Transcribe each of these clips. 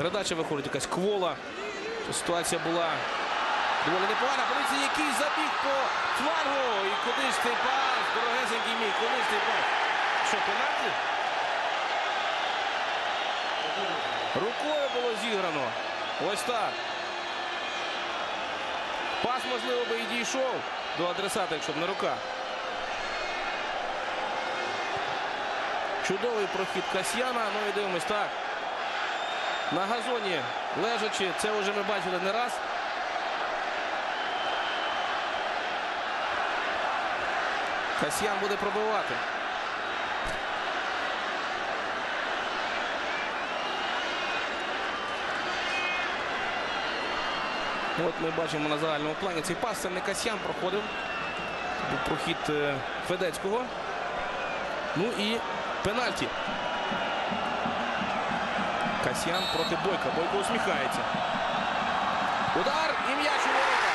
Передача виходить якась квола. Ситуація була доволі непогана. Подивіться, який забіг по флангу. І куди ж цей пас? Дорогесенький мій, куди ж цей пас? Що, пенальті? Рукою було зіграно. Ось так. Пас, можливо, би і дійшов до адресата, якщо б не рука. Чудовий прохід Касьяна. Ну і дивимось так. На газоні лежачи, це вже ми бачили не раз. Касьян буде пробивати. От ми бачимо на загальному плані цей пас. Це не Касьян проходив. Був прохід е, Федецького. Ну і пенальті. Касьян проти Бойка. Бойко усміхається. Удар і м'яч у ворота.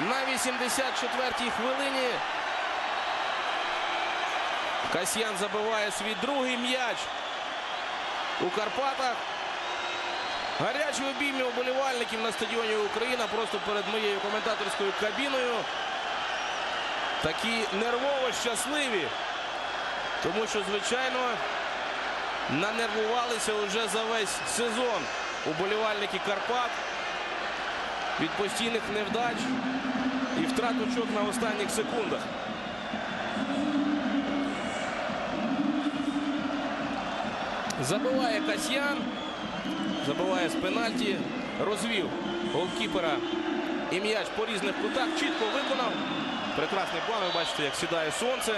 2-0. На 84-й хвилині. Касьян забиває свій другий м'яч у Карпатах. Гарячі обійми уболівальників на стадіоні Україна просто перед моєю коментаторською кабіною. Такі нервово щасливі. Тому що, звичайно, нанервувалися вже за весь сезон уболівальники Карпат від постійних невдач і втрат очок на останніх секундах. Забиває Касьян, забиває з пенальті, розвів голкіпера і м'яч по різних кутах, чітко виконав. Прекрасний план, ви бачите, як сідає сонце.